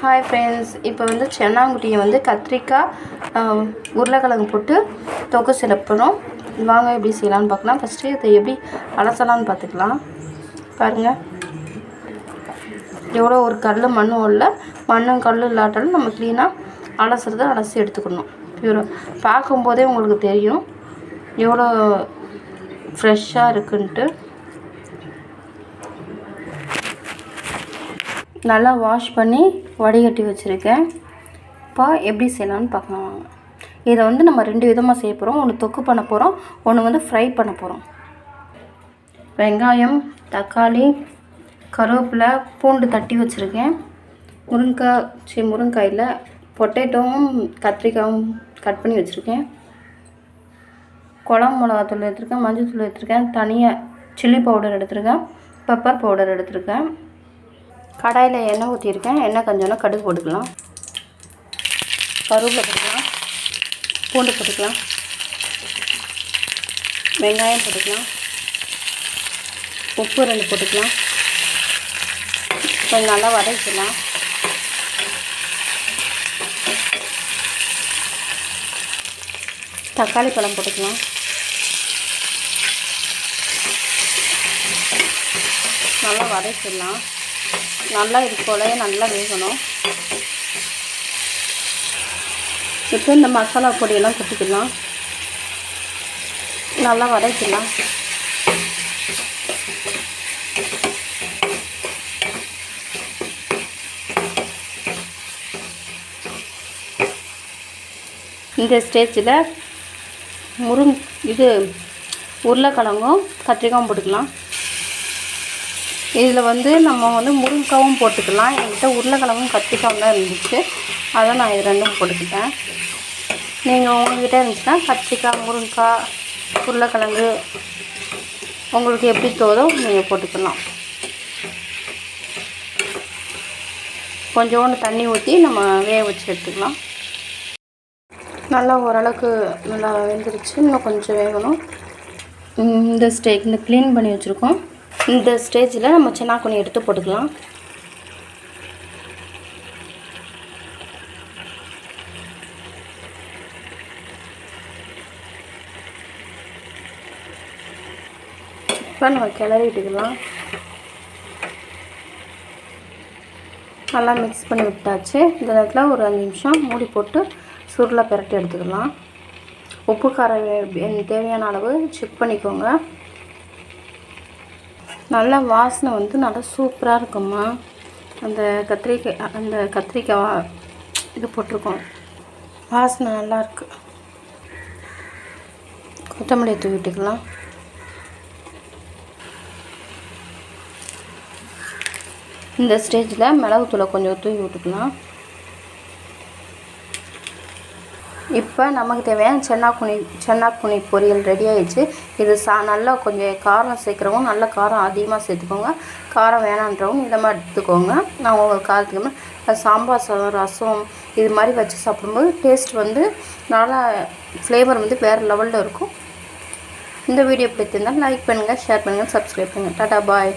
Hi friends இப்போ வந்து சென்னாங்குட்டியை வந்து கத்திரிக்காய் உருளைக்கிழங்கு போட்டு தொக்கு சிலப்பணும் வாங்க எப்படி செய்யலாம்னு பார்க்கலாம். ஃபஸ்ட்டு இதை எப்படி அலசலாம்னு பார்த்துக்கலாம். பாருங்கள் எவ்வளோ ஒரு கல் மண்ணும் இல்லை. மண்ணும் கல் இல்லாட்டாலும் நம்ம க்ளீனாக அலசுறது அலசி எடுத்துக்கணும். பியூரோ பார்க்கும்போதே உங்களுக்கு தெரியும். எவ்வளோ ஃப்ரெஷ்ஷாக இருக்குன்ட்டு. நல்லா வாஷ் பண்ணி வடிகட்டி வச்சுருக்கேன். இப்போ எப்படி செய்யலாம்னு பார்க்கலாம் வாங்க. இதை வந்து நம்ம ரெண்டு விதமாக செய்ய போகிறோம் ஒன்று தொக்கு பண்ண போகிறோம் ஒன்று வந்து ஃப்ரை பண்ண போகிறோம் வெங்காயம் தக்காளி கருவேப்பிலை பூண்டு தட்டி வச்சுருக்கேன். முருங்கைக்காய் சி முருங்காயில் பொட்டேட்டோவும் கத்திரிக்காயும் கட் பண்ணி வச்சுருக்கேன். குழம்பு மிளகாத்தூள் எடுத்திருக்கேன் மஞ்சள் தூள் எடுத்திருக்கேன் தனியாக சில்லி பவுடர் எடுத்திருக்கேன் பெப்பர் பவுடர் எடுத்திருக்கேன். கடாயில் எண்ணெய் ஊற்றிருக்கேன். எண்ணெய் கொஞ்சோன்னா கடுகு போட்டுக்கலாம். கருவேப்பிலை போட்டுக்கலாம். பூண்டு போட்டுக்கலாம். வெங்காயம் போட்டுக்கலாம். உப்பு ரெண்டு போட்டுக்கலாம். கொஞ்சம் நல்லா வதக்கலாம் தக்காளி பழம் போட்டுக்கலாம். நல்லா வதக்கிடலாம். நல்லா இது போலயே நல்லா வேகணும். இப்போ இந்த மசாலா பொடியெல்லாம் கொட்டிக்கலாம். நல்லா வதக்கலாம் இந்த ஸ்டேஜில் முருங் இது உருளைக்கிழங்கும் கத்திரிக்காயும் போட்டுக்கலாம். இதில் வந்து நம்ம வந்து முருங்கைக்காவும் போட்டுக்கலாம். என்கிட்ட உருளைக்கிழங்கும் கத்திரிக்காயும் தான் இருந்துச்சு. அதை நான் இது ரெண்டும் போட்டுக்கிட்டேன். நீங்கள் உங்கள்கிட்ட இருந்துச்சுன்னா கத்திரிக்காய் முருங்கைக்காய் உருளைக்கிழங்கு உங்களுக்கு எப்படி தோதோ நீங்கள் போட்டுக்கலாம். கொஞ்சோண்டு தண்ணி ஊற்றி நம்ம வேக வச்சு எடுத்துக்கலாம். நல்லா ஓரளவுக்கு நல்லா வெந்துருச்சு. இன்னும் கொஞ்சம் வேகணும். இந்த ஸ்டே இந்த க்ளீன் பண்ணி வச்சுருக்கோம். இந்த ஸ்டேஜில் நம்ம சென்னாக்குனி எடுத்து போட்டுக்கலாம். இப்போ நம்ம கிளறிட்டுக்கலாம் நல்லா மிக்ஸ் பண்ணி விட்டாச்சு. இந்த நேரத்தில் ஒரு அஞ்சு நிமிஷம் மூடி போட்டு சுருளை பிரட்டி எடுத்துக்கலாம். உப்பு காரம் வே- தேவையான அளவு செக் பண்ணிக்கோங்க. நல்லா வாசனை வந்து நல்லா சூப்பராக இருக்கும்மா. அந்த கத்திரிக்காய் அந்த கத்திரிக்காய் இது போட்டிருக்கோம். வாசனை நல்லா கொத்தமல்லி கொத்தமல்லியை தூவிட்டுக்கலாம் இந்த ஸ்டேஜில் மிளகுத்தூளை கொஞ்சம் தூவி விட்டுக்கலாம். இப்போ நமக்கு தேவையான சென்னாக்குனி சென்னாக்குனி பொரியல் ரெடி ஆயிடுச்சு. இது சா நல்லா கொஞ்சம் காரம் சேர்க்குறவங்க நல்ல காரம் அதிகமாக சேர்த்துக்கோங்க. காரம் வேணான்றவங்க இதை மாதிரி எடுத்துக்கோங்க. நான் உங்களுக்கு காரத்துக்கு மேலே சாம்பார் சாதம் ரசம் இது மாதிரி வச்சு சாப்பிடும்போது டேஸ்ட் வந்து நல்லா ஃப்ளேவர் வந்து வேறு லெவலில் இருக்கும். இந்த வீடியோ பிடித்திருந்தால் லைக் பண்ணுங்கள் ஷேர் பண்ணுங்கள் சப்ஸ்கிரைப் பண்ணுங்கள் டாடா பாய்